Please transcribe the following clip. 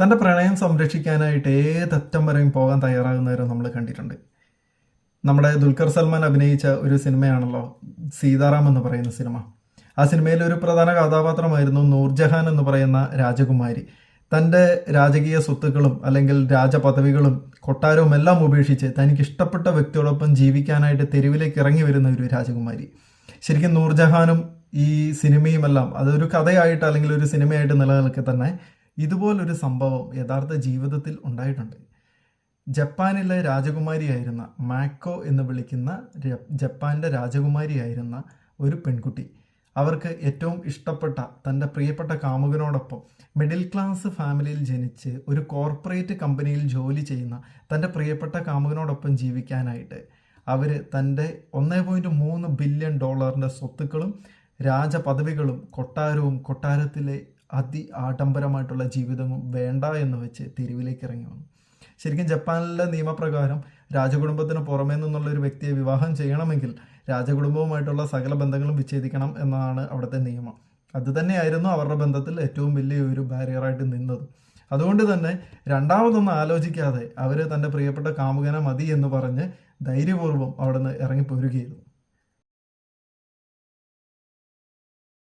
തന്റെ പ്രണയം സംരക്ഷിക്കാനായിട്ട് ഏതറ്റം വരെയും പോകാൻ തയ്യാറാകുന്നവരെ നമ്മൾ കണ്ടിട്ടുണ്ട്. നമ്മുടെ ദുൽഖർ സൽമാൻ അഭിനയിച്ച ഒരു സിനിമയാണല്ലോ സീതാറാം എന്ന് പറയുന്ന സിനിമ. ആ സിനിമയിൽ ഒരു പ്രധാന കഥാപാത്രമായിരുന്നു നൂർജഹാൻ എന്ന് പറയുന്ന രാജകുമാരി. തന്റെ രാജകീയ സ്വത്തുക്കളും അല്ലെങ്കിൽ രാജപദവികളും കൊട്ടാരവും എല്ലാം ഉപേക്ഷിച്ച് തനിക്ക് ഇഷ്ടപ്പെട്ട വ്യക്തിയോടൊപ്പം ജീവിക്കാനായിട്ട് തെരുവിലേക്ക് ഇറങ്ങി വരുന്ന ഒരു രാജകുമാരി. ശരിക്കും നൂർജഹാനും ഈ സിനിമയുമെല്ലാം അതൊരു കഥയായിട്ട് അല്ലെങ്കിൽ ഒരു സിനിമയായിട്ട് നിലനിൽക്കെ തന്നെ ഇതുപോലൊരു സംഭവം യഥാർത്ഥ ജീവിതത്തിൽ ഉണ്ടായിട്ടുണ്ട്. ജപ്പാനിലെ രാജകുമാരിയായിരുന്ന മാക്കോ എന്ന് വിളിക്കുന്ന ജപ്പാന്റെ രാജകുമാരിയായിരുന്ന ഒരു പെൺകുട്ടി. അവർക്ക് ഏറ്റവും ഇഷ്ടപ്പെട്ട തന്റെ പ്രിയപ്പെട്ട കാമുകനോടൊപ്പം മിഡിൽ ക്ലാസ് ഫാമിലിയിൽ ജനിച്ച് ഒരു കോർപ്പറേറ്റ് കമ്പനിയിൽ ജോലി ചെയ്യുന്ന തന്റെ പ്രിയപ്പെട്ട കാമുകനോടൊപ്പം ജീവിക്കാനായിട്ട് അവർ തന്റെ ഒന്നേ പോയിന്റ് മൂന്ന് ബില്യൺ ഡോളറിന്റെ സ്വത്തുക്കളും രാജപദവികളും കൊട്ടാരവും കൊട്ടാരത്തിലെ അതി ആഡംബരമായിട്ടുള്ള ജീവിതം വേണ്ട എന്ന് വെച്ച് തെരുവിലേക്ക് ഇറങ്ങി വന്നു. ശരിക്കും ജപ്പാനിലെ നിയമപ്രകാരം രാജകുടുംബത്തിന് പുറമേ നിന്നുള്ള ഒരു വ്യക്തിയെ വിവാഹം ചെയ്യണമെങ്കിൽ രാജകുടുംബവുമായിട്ടുള്ള സകല ബന്ധങ്ങളും വിച്ഛേദിക്കണം എന്നാണ് അവിടുത്തെ നിയമം. അതുതന്നെയായിരുന്നു അവരുടെ ബന്ധത്തിൽ ഏറ്റവും വലിയ ഒരു ബാരിയറായിട്ട് നിന്നത്. അതുകൊണ്ട് തന്നെ രണ്ടാമതൊന്നും ആലോചിക്കാതെ അവർ തന്റെ പ്രിയപ്പെട്ട കാമുകനെ മതി എന്ന് പറഞ്ഞ് ധൈര്യപൂർവം അവിടെ നിന്ന് ഇറങ്ങിപ്പോരുകയായിരുന്നു.